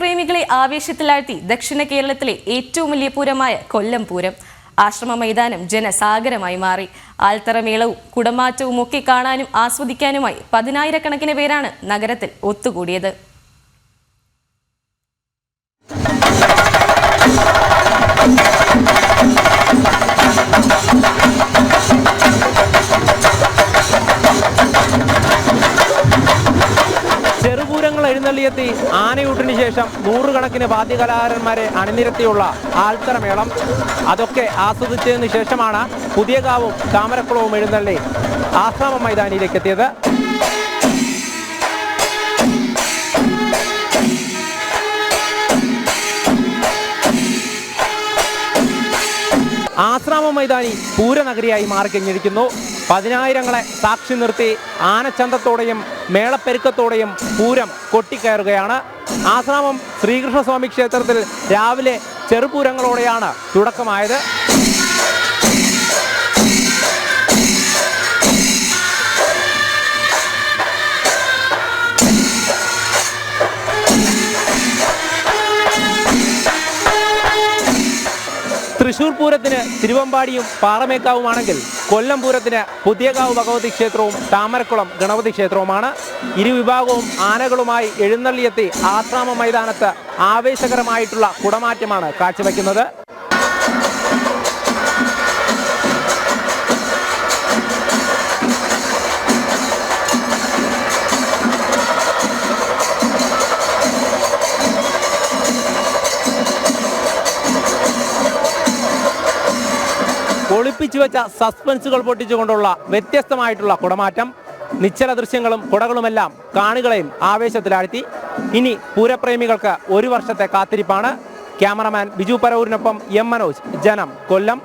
പൂരപ്രേമികളെ ആവേശത്തിലാഴ്ത്തി ദക്ഷിണ കേരളത്തിലെ ഏറ്റവും വലിയ പൂരമായ കൊല്ലം പൂരം. ആശ്രമ മൈതാനം ജനസാഗരമായി മാറി. ആൽത്തറമേളവും കുടമാറ്റവും ഒക്കെ കാണാനും ആസ്വദിക്കാനുമായി പതിനായിരക്കണക്കിന് പേരാണ് നഗരത്തിൽ ഒത്തുകൂടിയത്. എഴുന്നള്ളിയെത്തി. ആനയൂട്ടിന് ശേഷം നൂറുകണക്കിന് വാദ്യകലാകാരന്മാരെ അണിനിരത്തിയുള്ള ആൽത്തറമേളം. അതൊക്കെ ആസ്വദിച്ചതിന് ശേഷമാണ് പുതിയകാവും താമരക്കുളവും എഴുന്നള്ളി ആശ്രാമ മൈതാനിയിലേക്ക് എത്തിയത് ആശ്രാമ മൈതാനി പൂരനഗരിയായി മാറിക്കഴിഞ്ഞിരിക്കുന്നു. പതിനായിരങ്ങളെ സാക്ഷി നിർത്തി ആനച്ചന്തത്തോടെയും മേളപ്പെരുക്കത്തോടെയും പൂരം കൊട്ടിക്കയറുകയാണ്. ആശ്രാമം ശ്രീകൃഷ്ണസ്വാമി ക്ഷേത്രത്തിൽ രാവിലെ ചെറുപൂരങ്ങളോടെയാണ് തുടക്കമായത്. തൃശൂർ പൂരത്തിന് തിരുവമ്പാടിയും പാറമേക്കാവുമാണെങ്കിൽ കൊല്ലം പൂരത്തിന് പുതിയകാവ് ഭഗവതി ക്ഷേത്രവും താമരക്കുളം ഗണപതി ക്ഷേത്രവുമാണ്. ഇരുവിഭാഗവും ആനകളുമായി എഴുന്നള്ളിയെത്തി ആശ്രാമ മൈതാനത്ത് ആവേശകരമായിട്ടുള്ള കുടമാറ്റമാണ് കാഴ്ചവെക്കുന്നത്. ഒളിപ്പിച്ചു വെച്ച സസ്പെൻസുകൾ പൊട്ടിച്ചുകൊണ്ടുള്ള വ്യത്യസ്തമായിട്ടുള്ള കുടമാറ്റം. നിശ്ചല ദൃശ്യങ്ങളും കുടകളുമെല്ലാം കാണികളെയും ആവേശത്തിലാഴ്ത്തി. ഇനി പൂരപ്രേമികൾക്ക് ഒരു വർഷത്തെ കാത്തിരിപ്പാണ്. ക്യാമറമാൻ ബിജു പരവൂരിനൊപ്പം എം മനോജ്. ജനം കൊല്ലം.